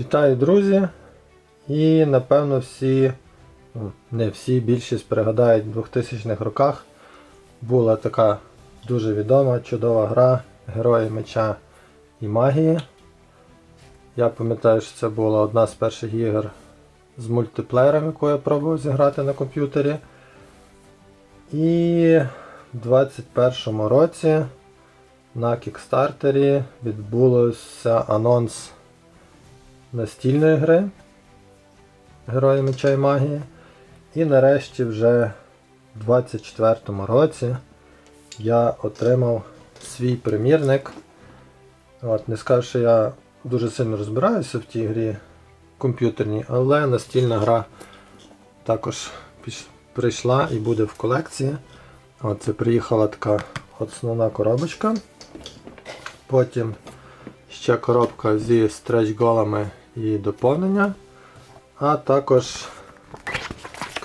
Вітаю, друзі! І напевно всі, не всі, більшість пригадають в 2000-х роках була така дуже відома, чудова гра Герої меча і магії. Я пам'ятаю, що це була одна з перших ігор з мультиплеєром, яку я пробував зіграти на комп'ютері. І в 2021 році на Кікстартері відбулося анонс настільної гри Герої Меча і Магії. І нарешті вже в 24-му році я отримав свій примірник. От, Не скажу, що я дуже сильно розбираюся в тій грі комп'ютерній, але настільна гра також прийшла і буде в колекції. От, це приїхала така основна коробочка. Потім ще коробка зі стретч-голами і доповнення, а також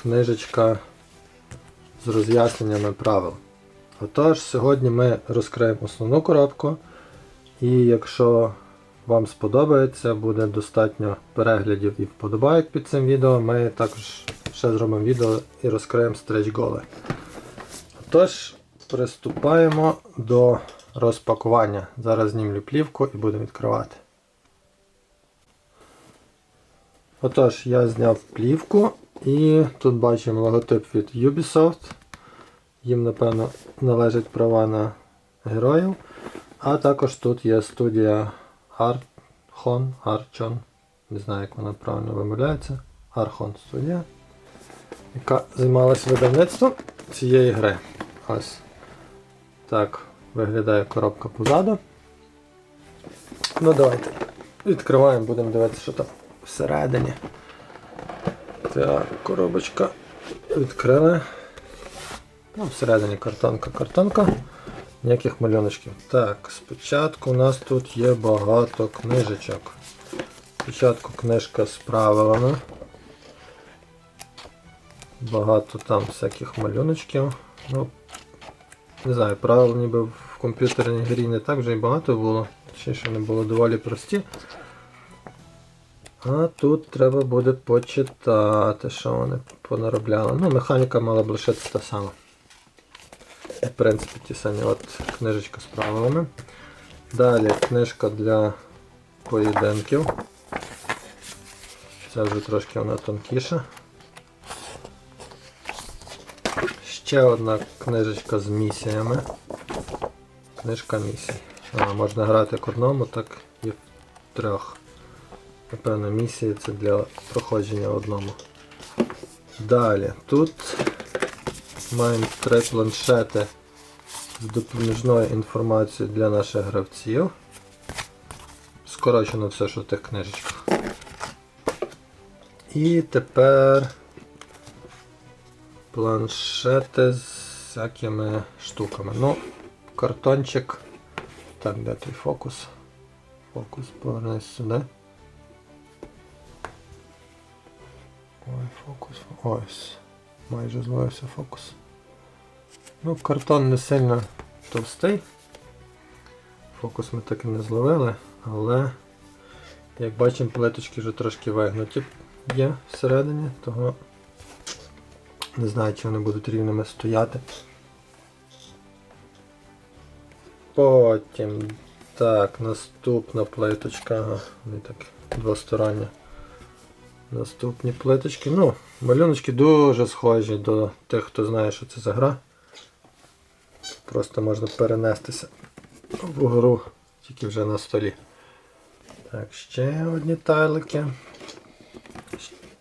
книжечка з роз'ясненнями правил. Отож, сьогодні ми розкриємо основну коробку, і якщо вам сподобається, буде достатньо переглядів і вподобайок під цим відео, ми також ще зробимо відео і розкриємо стретч-голи. Отож, приступаємо до розпакування. Зараз знімлю плівку і будемо відкривати. Отож, я зняв плівку і тут бачимо логотип від Ubisoft. Їм, напевно, належать права на героїв. А також тут є студія Archon, Archon, не знаю, як вона правильно вимовляється. Archon студія, яка займалася видавництвом цієї гри. Ось. Так виглядає коробка позаду. Ну давайте відкриваємо, будемо дивитися, що там всередині. Так, коробочка відкрили. Ну, всередині картонка, картонка. Ніяких малюночків. Так, спочатку у нас тут є багато книжечок. Спочатку книжка з правилами. Багато там всяких малюночків. Ну, не знаю, правил ніби в комп'ютерній грі не так вже і багато було. Ще що вони були доволі прості. А тут треба буде почитати, що вони понаробляли. Ну, механіка мала б лишитися та сама. В принципі, ті самі от книжечка з правилами. Далі книжка для поєдинків. Це вже трошки вона тонкіша. Ще одна книжечка з місіями. Книжка місій. А, можна грати як одному, так і в трьох. Напевно, місії це для проходження одному. Далі, тут маємо три планшети з допоміжною інформацією для наших гравців. Скорочено все, що в тих книжечках. І тепер планшети з всякими штуками. Ну, картончик. Так, де той фокус? Фокус повернись сюди. Ой, фокус. Ось. Майже зловився фокус. Ну, картон не сильно товстий. Фокус ми так і не зловили, але як бачимо, плиточки вже трошки вигнуті є всередині, того не знаю, чи вони будуть рівними стояти. Потім так, наступна плиточка, ага, вони так двостороння. Наступні плиточки. Ну, малюночки дуже схожі до тих, хто знає, що це за гра. Просто можна перенестися в гру, тільки вже на столі. Так, ще одні тайлики.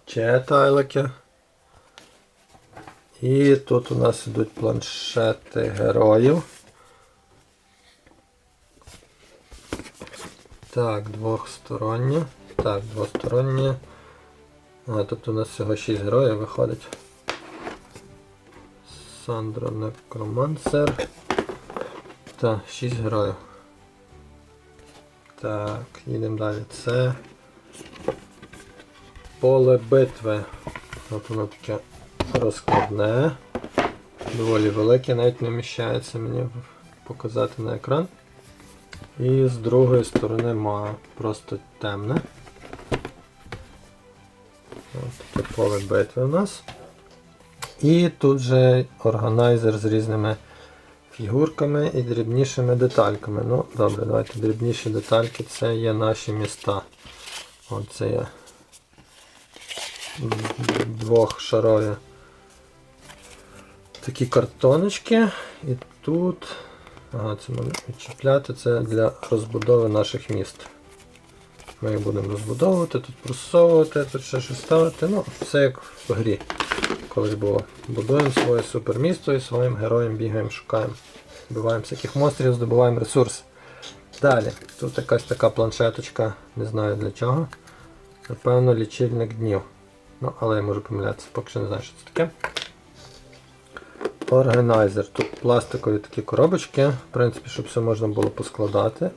Ще тайлики. І тут у нас йдуть планшети героїв. Так, двохсторонні. Так, двосторонні. А, тут у нас всього 6 героїв виходить. Сандра Некромансер. Так, 6 героїв. Так, їдемо далі. Це поле битви. От воно таке розкладне. Доволі велике, навіть не вміщається мені показати на екран. І з другої сторони має просто темне. Поле битви у нас. І тут же органайзер з різними фігурками і дрібнішими детальками. Ну, добре, давайте дрібніші детальки це є наші міста. Оце є двохшарові такі картоночки. І тут ага, це можна відчіпляти це для розбудови наших міст. Ми їх будемо розбудовувати, тут просовувати, тут ще щось ставити. Ну, все як в грі. Колись було. Будуємо своє супермісто і своїм героям бігаємо, шукаємо. Вбиваємо всяких монстрів, здобуваємо ресурси. Далі, тут якась така планшеточка, не знаю для чого. Напевно, лічильник днів. Ну, але я можу помилятися, поки що не знаю, що це таке. Органайзер. Тут пластикові такі коробочки, в принципі, щоб все можна було поскладати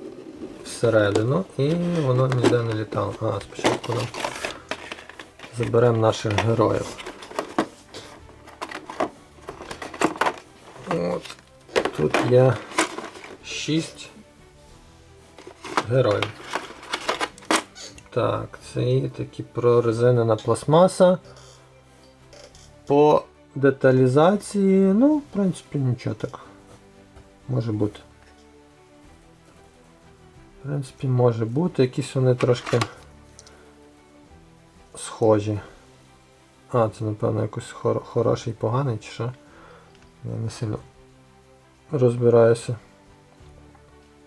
всередину і воно ніде не літало. А, спочатку нам заберемо наших героїв. От. Тут є 6 героїв. Так, це і такі прорезинена пластмаса. По деталізації, ну, в принципі, нічого так. Може бути. В принципі, може бути. Якісь вони трошки схожі. А, це, напевно, якось хор хороший поганий чи що. Я не сильно розбираюся.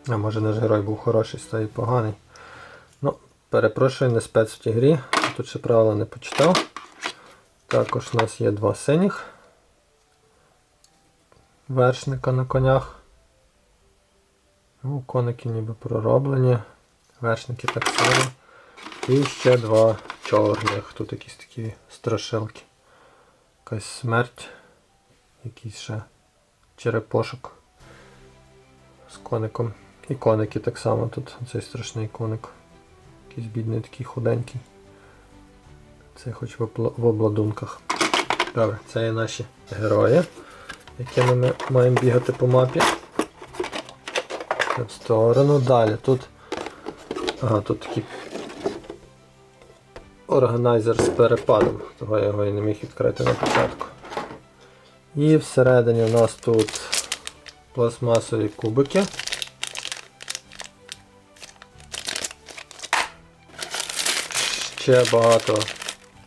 А може наш герой був хороший, стає поганий. Ну, перепрошую, не спец в тій грі. Тут ще правила не почитав. Також у нас є два синіх вершника на конях. Ну, коники ніби пророблені. Вершники так само. І ще два чорних. Тут якісь такі страшилки. Якась смерть. Якийсь ще черепошок з коником. І коники так само тут. Цей страшний коник. Якийсь бідний такий худенький. Це хоч в, обладунках. Добре, це є наші герої, якими ми маємо бігати по мапі. В сторону. Далі тут. Ага, тут такий органайзер з перепадом, того я його і не міг відкрити на початку. І всередині у нас тут пластмасові кубики. Ще багато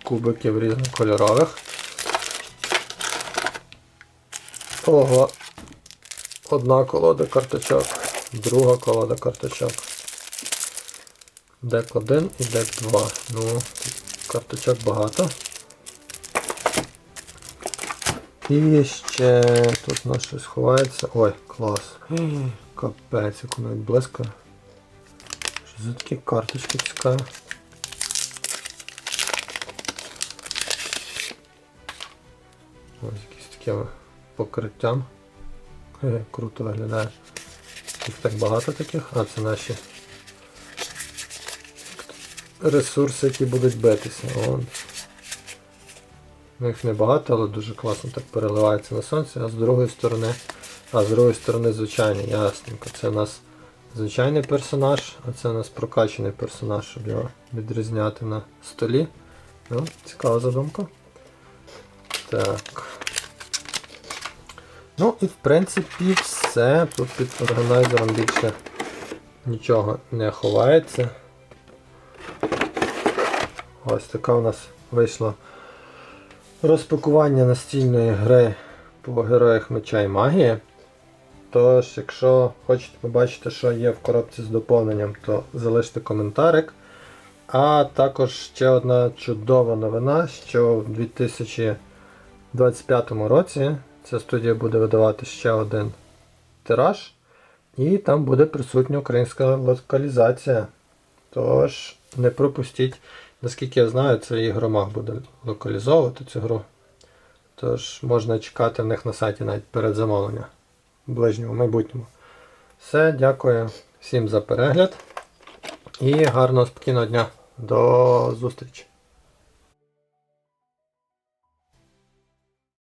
кубиків різнокольорових. Ого. Одна колода карточок, друга колода карточок. Дек 1 і дек 2. Ну, карточок багато. І ще тут у нас щось ховається. Ой, клас. Капець, як воно близько. Що за такі карточки цікаві? Ось якісь таким покриттям. Круто виглядає. Їх так багато таких. А, це наші ресурси, які будуть битися. Вон. Ну, Їх небагато, але дуже класно так переливається на сонці, а з другої сторони. А з другої сторони звичайний, ясненько. Це у нас звичайний персонаж, а це у нас прокачаний персонаж, щоб його відрізняти на столі. Ну, цікава задумка. Так. Ну і в принципі все. Тут під органайзером більше нічого не ховається. Ось така у нас вийшла розпакування настільної гри по героях меча і магії. Тож, якщо хочете побачити, що є в коробці з доповненням, то залиште коментарик. А також ще одна чудова новина, що в 2025 році ця студія буде видавати ще один тираж, і там буде присутня українська локалізація. Тож, не пропустіть, наскільки я знаю, це ігромаг буде локалізовувати цю гру. Тож можна чекати в них на сайті навіть передзамовлення в ближньому майбутньому. Все, дякую всім за перегляд і гарного спокійного дня. До зустрічі!